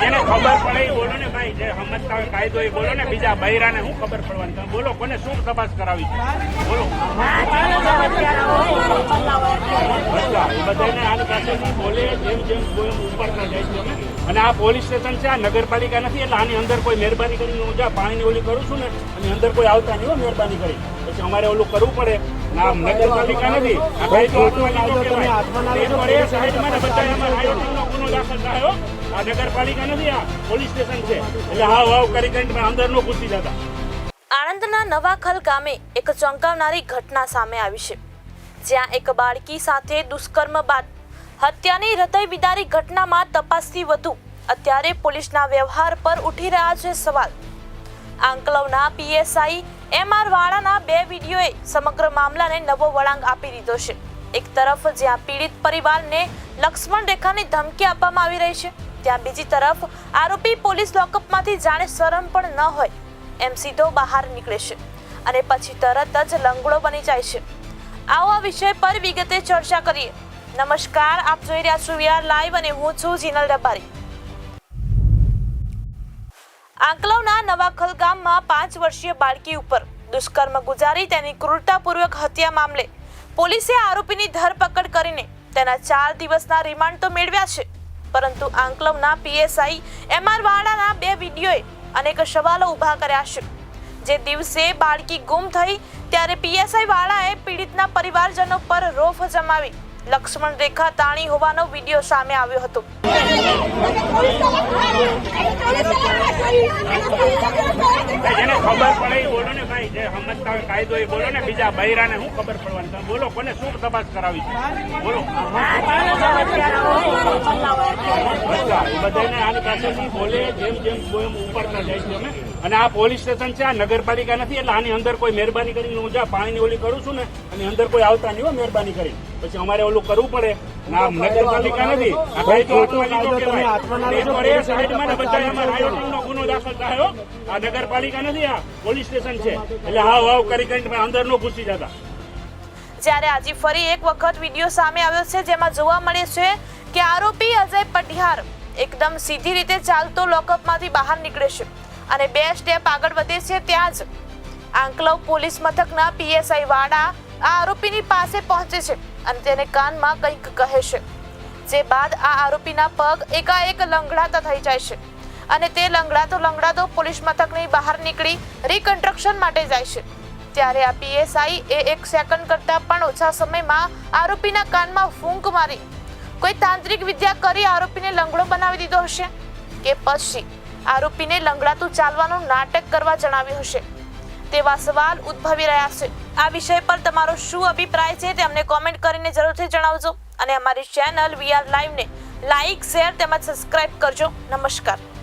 જેને ખબર પડે, બોલો ને ભાઈ, જે સમજતા હોય કાયદો એ બોલો ને. બીજા બૈરાને શું ખબર પડવાની? તમે બોલો, કોને શું તપાસ કરાવી છે? બોલો અચ્છા, એ બધાને આની પાસેથી બોલે જેમ જેમ કોઈ એમ ઉપાડતા જાય છે અને આ પોલીસ સ્ટેશન છે આ નગરપાલિકા નથી એટલે આની અંદર કોઈ મહેરબાની કરીને હું જ્યાં પાણીની ઓલી કરું છું ને અને અંદર કોઈ આવતા નહીં હોય મહેરબાની કરી. પછી અમારે ઓલું કરવું પડે. ના નગરપાલિકા નથી. આ. આ નગરપાલિકા નથી આ પોલીસ સ્ટેશન છે. એટલે હાવ હાવ કરી કરીને અંદર નો ઘૂસી જતા. આણંદના નવાખલ ગામે એક ચોંકાવનારી ઘટના સામે આવી છે. જ્યાં એક બાળકી સાથે દુષ્કર્મ બાદ હત્યાની હૃદય વિદારી ઘટનામાં તપાસથી વધુ. અત્યારે પોલીસના વ્યવહાર પર ઉઠી રહ્યા છે સવાલ. આંકલવના પીએસઆઈ એમ આર વાળાના બે વિડીયોએ સમગ્ર મામલાને નવો વળાંક આપી દીધો છે. એક તરફ જ્યાં પીડિત પરિવારને લક્ષ્મણ રેખાની ધમકી આપવામાં આવી રહી છે, ત્યાં બીજી તરફ આરોપી પોલીસ લોકઅપમાંથી જાણે શરમ પણ ન હોય. એમ સીધો બહાર નીકળે છે અને પછી તરત જ લંગડો બની જાય છે. આવો આ વિષય પર વિગતે ચર્ચા કરીએ નમસ્કાર, આપ જોઈ રહ્યા છો વીઆર લાઈવ અને હું છું જીનલ રબારી. આંકલવના નવાખલ ગામમાં પાંચ વર્ષીય બાળકી ઉપર દુષ્કર્મ ગુજારી તેની ક્રૂરતાપૂર્વક હત્યા મામલે પોલીસે આરોપીની ધરપકડ કરીને તેના ચાર દિવસના રિમાન્ડ તો મેળવ્યા છે, પરંતુ આંકલવના પીએસઆઈ એમ આર વાળાના બે વિડીયોએ અનેક સવાલો ઊભા કર્યા છે. જે દિવસે બાળકી ગુમ થઈ ત્યારે પીએસઆઈ વાળાએ પીડિતના પરિવારજનો પર રોફ જમાવી. લક્ષ્મણ રેખા તાણી હોવાનો વીડિયો સામે આવ્યો હતો. જેને ખબર પડે એ બોલો ને ભાઈ જે સમજતા હોય કાયદો એ બોલો ને, બીજા બૈરાને શું ખબર પડવાની? તમે બોલો, કોને શું તપાસ કરાવી છે? બોલો. બધાને આની પાસેથી બોલે, જેમ જેમ એમ ઉપાડતા જાય છે અમે અને આ પોલીસ સ્ટેશન છે, આ નગરપાલિકા નથી, એટલે આની અંદર કોઈ મહેરબાની કરીને હું જ્યાં પાણીની ઓલી કરું છું ને અને અંદર કોઈ આવતા નહીં હો મહેરબાની કરી પછી અમારે ઓલું કરવું પડે. ના નગરપાલિકા નથી. આ ગુનો દાખલ થાય નગરપાલિકા નથી આ પોલીસ સ્ટેશન છે. એટલે હાવ હાવ કરી કરીને અંદર નો ઘૂસી જતા. જ્યારે આજે ફરી એક વખત વીડિયો સામે આવ્યો છે જેમાં જોવા મળે છે કે આરોપી અજય પટિહાર એકદમ સીધી રીતે ચાલતો લોકઅપમાંથી બહાર નીકળે છે અને બે સ્ટેપ આગળ વધે છે. ત્યાં જ આંકલવ પોલીસ મથકના પીએસઆઈ વાડા આ આરોપીની પાસે પહોંચે છે અને તેને કાનમાં કંઈક કહે છે. જે બાદ આ આરોપીના પગ એકાએક લંગડાતા થઈ જાય છે અને તે લંગડાતો લંગડાતો પોલીસ મથકની બહાર નીકળી રિકન્સ્ટ્રક્શન માટે જાય છે. ત્યારે આ પીએસઆઈ એ એક સેકન્ડ કરતા પણ ઓછા સમયમાં આરોપીના કાનમાં ફૂંક મારી. કોઈ તાંત્રિક વિદ્યા કરી આરોપીને લંગડો બનાવી દીધો હશે? કે પછી? આરોપીને લંગડાતું ચાલવાનું નાટક કરવા જણાવ્યું હશે. તેવા સવાલ ઉદ્ભવી રહ્યા છે. આ વિષય પર તમારો શું અભિપ્રાય છે તે અમને કોમેન્ટ કરીને જરૂરથી જણાવજો. અને અમારી ચેનલ વી આર લાઈવને લાઈક શેર તેમજ સબસ્ક્રાઇબ કરજો. નમસ્કાર.